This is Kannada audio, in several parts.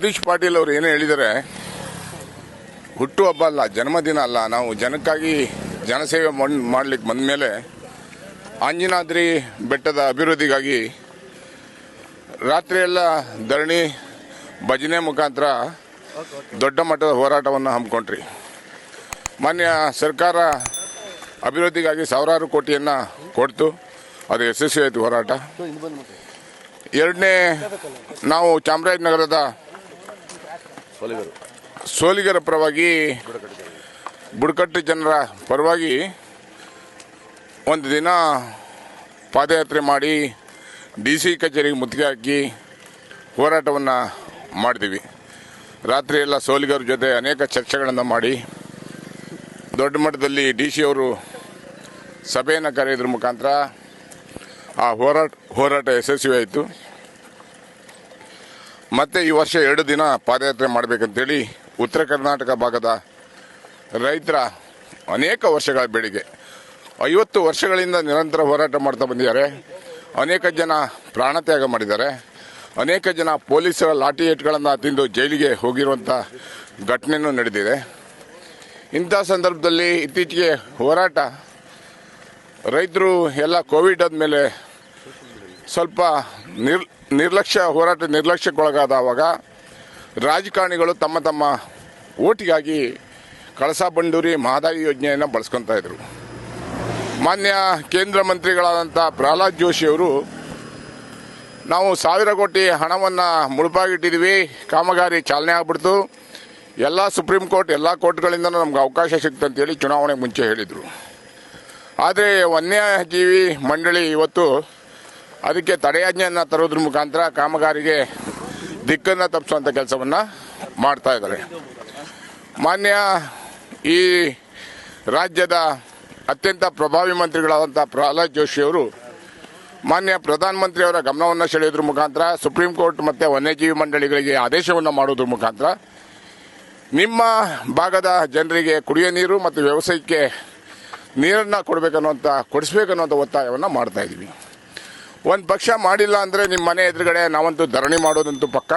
ಜಗದೀಶ್ ಪಾಟೀಲ್ ಅವರು ಏನೇ ಹೇಳಿದರೆ ಹುಟ್ಟುಹಬ್ಬ ಅಲ್ಲ, ಜನ್ಮದಿನ ಅಲ್ಲ, ನಾವು ಜನಕ್ಕಾಗಿ ಜನಸೇವೆ ಮಾಡಲಿಕ್ಕೆ ಬಂದ ಮೇಲೆ ಆಂಜನಾದ್ರಿ ಬೆಟ್ಟದ ಅಭಿವೃದ್ಧಿಗಾಗಿ ರಾತ್ರಿಯೆಲ್ಲ ಧರಣಿ, ಭಜನೆ ಮುಖಾಂತರ ದೊಡ್ಡ ಮಟ್ಟದ ಹೋರಾಟವನ್ನು ಹಮ್ಮಿಕೊಂಡ್ರಿ. ಮಾನ್ಯ ಸರ್ಕಾರ ಅಭಿವೃದ್ಧಿಗಾಗಿ ಸಾವಿರಾರು ಕೋಟಿಯನ್ನು ಕೊಡ್ತು, ಅದು ಯಶಸ್ವಿ ಆಯಿತು ಹೋರಾಟ. ಎರಡನೇ, ನಾವು ಚಾಮರಾಜನಗರದ ಸೋಲಿಗರ. ಪರವಾಗಿ ಬುಡಕಟ್ಟು ಜನರ ಪರವಾಗಿ ಒಂದು ದಿನ ಪಾದಯಾತ್ರೆ ಮಾಡಿ ಡಿ ಸಿ ಕಚೇರಿಗೆ ಮುತ್ತಿಗೆ ಹಾಕಿ ಹೋರಾಟವನ್ನು ಮಾಡಿದ್ವಿ. ರಾತ್ರಿ ಎಲ್ಲ ಸೋಲಿಗರ ಜೊತೆ ಅನೇಕ ಚರ್ಚೆಗಳನ್ನು ಮಾಡಿ ದೊಡ್ಡ ಮಟ್ಟದಲ್ಲಿ ಡಿ ಸಿ ಅವರು ಸಭೆಯನ್ನು ಕರೆಯೋದ್ರ ಮುಖಾಂತರ ಆ ಹೋರಾಟ ಹೋರಾಟ ಯಶಸ್ವಿ ಆಯಿತು ಮತ್ತೆ ಈ ವರ್ಷ ಎರಡು ದಿನ ಪಾದಯಾತ್ರೆ ಮಾಡಬೇಕಂತೇಳಿ ಉತ್ತರ ಕರ್ನಾಟಕ ಭಾಗದ ರೈತರ ಅನೇಕ ವರ್ಷಗಳ ಬೇಡಿಕೆ. ಐವತ್ತು ವರ್ಷಗಳಿಂದ ನಿರಂತರ ಹೋರಾಟ ಮಾಡ್ತಾ ಬಂದಿದ್ದಾರೆ. ಅನೇಕ ಜನ ಪ್ರಾಣತ್ಯಾಗ ಮಾಡಿದ್ದಾರೆ. ಅನೇಕ ಜನ ಪೊಲೀಸರ ಲಾಠಿ ಏಟ್ಗಳನ್ನು ತಿಂದು ಜೈಲಿಗೆ ಹೋಗಿರುವಂಥ ಘಟನೆಯೂ ನಡೆದಿದೆ. ಇಂಥ ಸಂದರ್ಭದಲ್ಲಿ ಇತ್ತೀಚೆಗೆ ಹೋರಾಟ ರೈತರು ಎಲ್ಲ ಕೋವಿಡ್ ಆದಮೇಲೆ ಸ್ವಲ್ಪ ನಿರ್ ನಿರ್ಲಕ್ಷ್ಯ ಹೋರಾಟ ನಿರ್ಲಕ್ಷ್ಯಕ್ಕೊಳಗಾದವಾಗ ರಾಜಕಾರಣಿಗಳು ತಮ್ಮ ತಮ್ಮ ಓಟಿಗಾಗಿ ಕಳಸಾ ಬಂಡೂರಿ ಮಹದಾಯಿ ಯೋಜನೆಯನ್ನು ಬಳಸ್ಕೊತಾ ಇದ್ರು. ಮಾನ್ಯ ಕೇಂದ್ರ ಮಂತ್ರಿಗಳಾದಂಥ ಪ್ರಹ್ಲಾದ್ ಜೋಶಿಯವರು ನಾವು ಸಾವಿರ ಕೋಟಿ ಹಣವನ್ನು ಮುಳುಪಾಗಿಟ್ಟಿದ್ದೀವಿ ಕಾಮಗಾರಿ ಚಾಲನೆ ಆಗ್ಬಿಡ್ತು. ಎಲ್ಲ ಸುಪ್ರೀಂ ಕೋರ್ಟ್, ಎಲ್ಲ ಕೋರ್ಟ್ಗಳಿಂದ ನಮ್ಗೆ ಅವಕಾಶ ಸಿಕ್ತಂತೇಳಿ ಚುನಾವಣೆ ಮುಂಚೆ ಹೇಳಿದರು. ಆದರೆ ವನ್ಯಜೀವಿ ಮಂಡಳಿ ಇವತ್ತು ಅದಕ್ಕೆ ತಡೆಯಾಜ್ಞೆಯನ್ನು ತರೋದ್ರ ಮುಖಾಂತರ ಕಾಮಗಾರಿಗೆ ದಿಕ್ಕನ್ನು ತಪ್ಪಿಸುವಂಥ ಕೆಲಸವನ್ನು ಮಾಡ್ತಾ ಇದ್ದಾರೆ. ಮಾನ್ಯ ಈ ರಾಜ್ಯದ ಅತ್ಯಂತ ಪ್ರಭಾವಿ ಮಂತ್ರಿಗಳಾದಂಥ ಪ್ರಹ್ಲಾದ್ ಜೋಶಿಯವರು ಮಾನ್ಯ ಪ್ರಧಾನಮಂತ್ರಿಯವರ ಗಮನವನ್ನು ಸೆಳೆಯೋದ್ರ ಮುಖಾಂತರ ಸುಪ್ರೀಂ ಕೋರ್ಟ್ ಮತ್ತು ವನ್ಯಜೀವಿ ಮಂಡಳಿಗಳಿಗೆ ಆದೇಶವನ್ನು ಮಾಡೋದ್ರ ಮುಖಾಂತರ ನಿಮ್ಮ ಭಾಗದ ಜನರಿಗೆ ಕುಡಿಯೋ ನೀರು ಮತ್ತು ವ್ಯವಸಾಯಕ್ಕೆ ನೀರನ್ನು ಕೊಡಬೇಕನ್ನುವಂಥ ಕೊಡಿಸ್ಬೇಕನ್ನುವಂಥ ಒತ್ತಾಯವನ್ನು ಮಾಡ್ತಾ ಇದ್ದೀವಿ. ಒಂದು ಪಕ್ಷ ಮಾಡಿಲ್ಲ ಅಂದರೆ ನಿಮ್ಮ ಮನೆ ಎದುರುಗಡೆ ನಾವಂತೂ ಧರಣಿ ಮಾಡೋದಂತೂ ಪಕ್ಕ.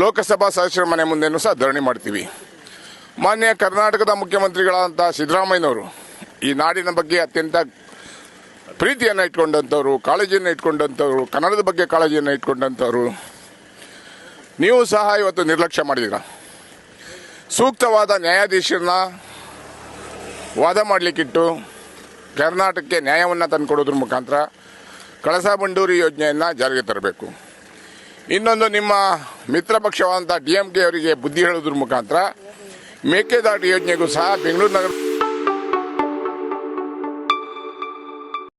ಲೋಕಸಭಾ ಸದಸ್ಯರ ಮನೆ ಮುಂದೆನೂ ಸಹ ಧರಣಿ ಮಾಡ್ತೀವಿ. ಮಾನ್ಯ ಕರ್ನಾಟಕದ ಮುಖ್ಯಮಂತ್ರಿಗಳಾದಂಥ ಸಿದ್ದರಾಮಯ್ಯನವರು ಈ ನಾಡಿನ ಬಗ್ಗೆ ಅತ್ಯಂತ ಪ್ರೀತಿಯನ್ನು ಇಟ್ಕೊಂಡಂಥವ್ರು ಕಾಳಜಿಯನ್ನು ಇಟ್ಕೊಂಡಂಥವ್ರು ಕನ್ನಡದ ಬಗ್ಗೆ ಕಾಳಜಿಯನ್ನು ಇಟ್ಕೊಂಡಂಥವ್ರು ನೀವು ಸಹ ಇವತ್ತು ನಿರ್ಲಕ್ಷ್ಯ ಮಾಡಿದೀರಾ. ಸೂಕ್ತವಾದ ನ್ಯಾಯಾಧೀಶರನ್ನ ವಾದ ಮಾಡಲಿಕ್ಕಿಟ್ಟು ಕರ್ನಾಟಕಕ್ಕೆ ನ್ಯಾಯವನ್ನು ತಂದುಕೊಡೋದ್ರ ಮುಖಾಂತರ ಕಳಸಾ ಬಂಡೂರಿ ಯೋಜನೆಯನ್ನು ಜಾರಿಗೆ ತರಬೇಕು. ಇನ್ನೊಂದು ನಿಮ್ಮ ಮಿತ್ರ ಪಕ್ಷವಾದಂಥ ಡಿ ಎಂ ಕೆ ಅವರಿಗೆ ಬುದ್ಧಿ ಹೇಳೋದ್ರ ಮುಖಾಂತರ ಮೇಕೆದಾಟು ಯೋಜನೆಗೂ ಸಹ ಬೆಂಗಳೂರು ನಗರ